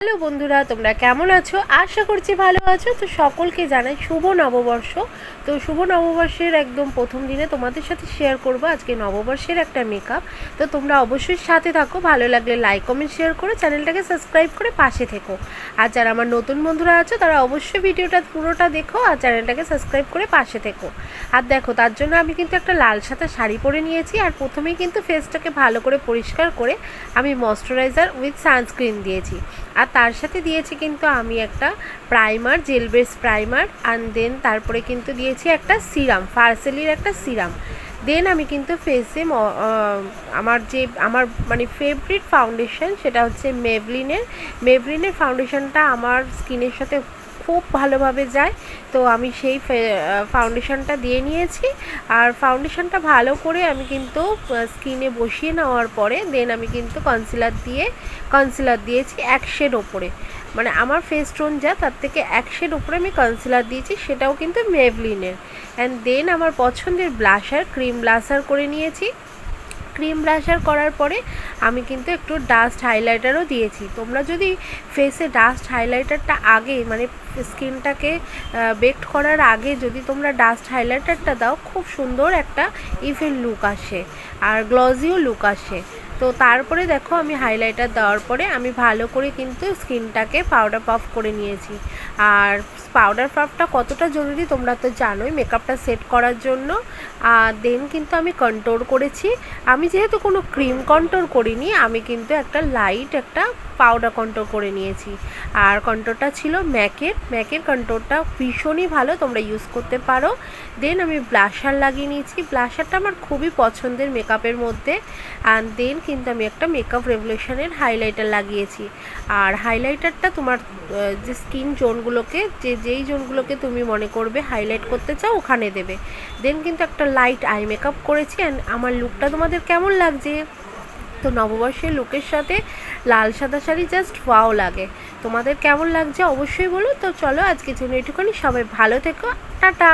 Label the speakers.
Speaker 1: Hello বন্ধুরা, তোমরা কেমন আছো? আশা করছি ভালো আছো। তো সকলকে জানাই শুভ নববর্ষ। তো শুভ নববর্ষের একদম প্রথম দিনে তোমাদের সাথে শেয়ার করব আজকে নববর্ষের একটা মেকআপ তো তোমরা অবশ্যই সাথে থাকো। ভালো লাগলে লাইক কমেন্ট শেয়ার করো। চ্যানেলটাকে সাবস্ক্রাইব করে পাশে থেকো। আর যারা আমার নতুন বন্ধুরা আছো, তারা অবশ্যই ভিডিওটা পুরোটা দেখো আর চ্যানেলটাকে সাবস্ক্রাইব করে পাশে থেকো। আর দেখো, তার জন্য আমি কিন্তু একটা লাল সাদা শাড়ি পরে নিয়েছি আর প্রথমেই কিন্তু ফেসটাকে ভালো করে পরিষ্কার করে আমি ময়শ্চারাইজার উইথ সানস্ক্রিন দিয়েছি। আর তার সাথে দিয়েছি কিন্তু আমি একটা primer gel base primer and then তারপরে কিন্তু দিয়েছি একটা সিরাম ফার্সেলির একটা সিরাম দেন আমি কিন্তু ফেসে আমার যে, আমার মানে ফেভারিট ফাউন্ডেশন সেটা হচ্ছে মেভলিনের মেভলিনের ফাউন্ডেশনটা আমার স্কিনের সাথে খুব ভালোভাবে যায়। তো আমি সেই ফাউন্ডেশনটা দিয়ে নিয়েছি। আর ফাউন্ডেশনটা ভালো করে আমি কিন্তু স্কিনে বসিয়ে নেওয়ার পরে দেন আমি কিন্তু কনসিলার দিয়ে কনসিলার দিয়েছি এক শেড ওপরে। মানে আমার ফেস টোন যা, তার থেকে এক শেড ওপরে আমি কনসিলার দিয়েছি, সেটাও কিন্তু মেভলিনের অ্যান্ড দেন আমার পছন্দের ব্লাশার ক্রিম ব্লাশার করে নিয়েছি। ক্রিম ব্রাশার করার পরে আমি কিন্তু একটু ডাস্ট হাইলাইটারও দিয়েছি। তোমরা যদি ফেসে ডাস্ট হাইলাইটারটা আগে মানে স্কিনটাকে বেকড করার আগে যদি তোমরা ডাস্ট হাইলাইটারটা দাও, খুব সুন্দর একটা ইভেন লুক আসে। আর গ্লজিও লুক আসে। তো তারপরে দেখো আমি হাইলাইটার দেওয়ার পরে আমি ভালো করে কিন্তু স্কিনটাকে পাউডার পাফ করে নিয়েছি। আর পাউডার পাফটা কতটা জরুরি তোমরা তো জানোই মেকআপটা সেট করার জন্য। আর দেন কিন্তু আমি কন্ট্রোল করেছি। আমি যেহেতু কোনো ক্রিম কন্ট্রোল করিনি, আমি কিন্তু একটা লাইট একটা পাউডার কন্ট্রোল করে নিয়েছি। আর কন্ট্রোলটা ছিল ম্যাকের। ম্যাকের কন্ট্রোলটা ভীষণই ভালো, তোমরা ইউজ করতে পারো। দেন আমি ব্লাশার লাগিয়ে নিয়েছি। ব্লাশারটা আমার খুবই পছন্দের মেকআপের মধ্যে। অ্যান্ড দেন কিন্তু আমি একটা মেকআপ রেভলিউশনের হাইলাইটার লাগিয়েছি। আর হাইলাইটারটা তোমার যে স্কিন জোনগুলোকে যে যেই জোনগুলোকে তুমি মনে করবে হাইলাইট করতে চাও, ওখানে দেবে। দেন কিন্তু একটা লাইট আই মেকআপ করেছি। অ্যান্ড আমার লুকটা তোমাদের কেমন লাগছে? তো নববর্ষের লুকের সাথে লাল সাদা শাড়ি জাস্ট ওয়াও লাগে। তোমাদের কেমন লাগছে অবশ্যই বলো। তো চলো আজকে জন্য একটুখানি সবাই ভালো থেকো। টাটা!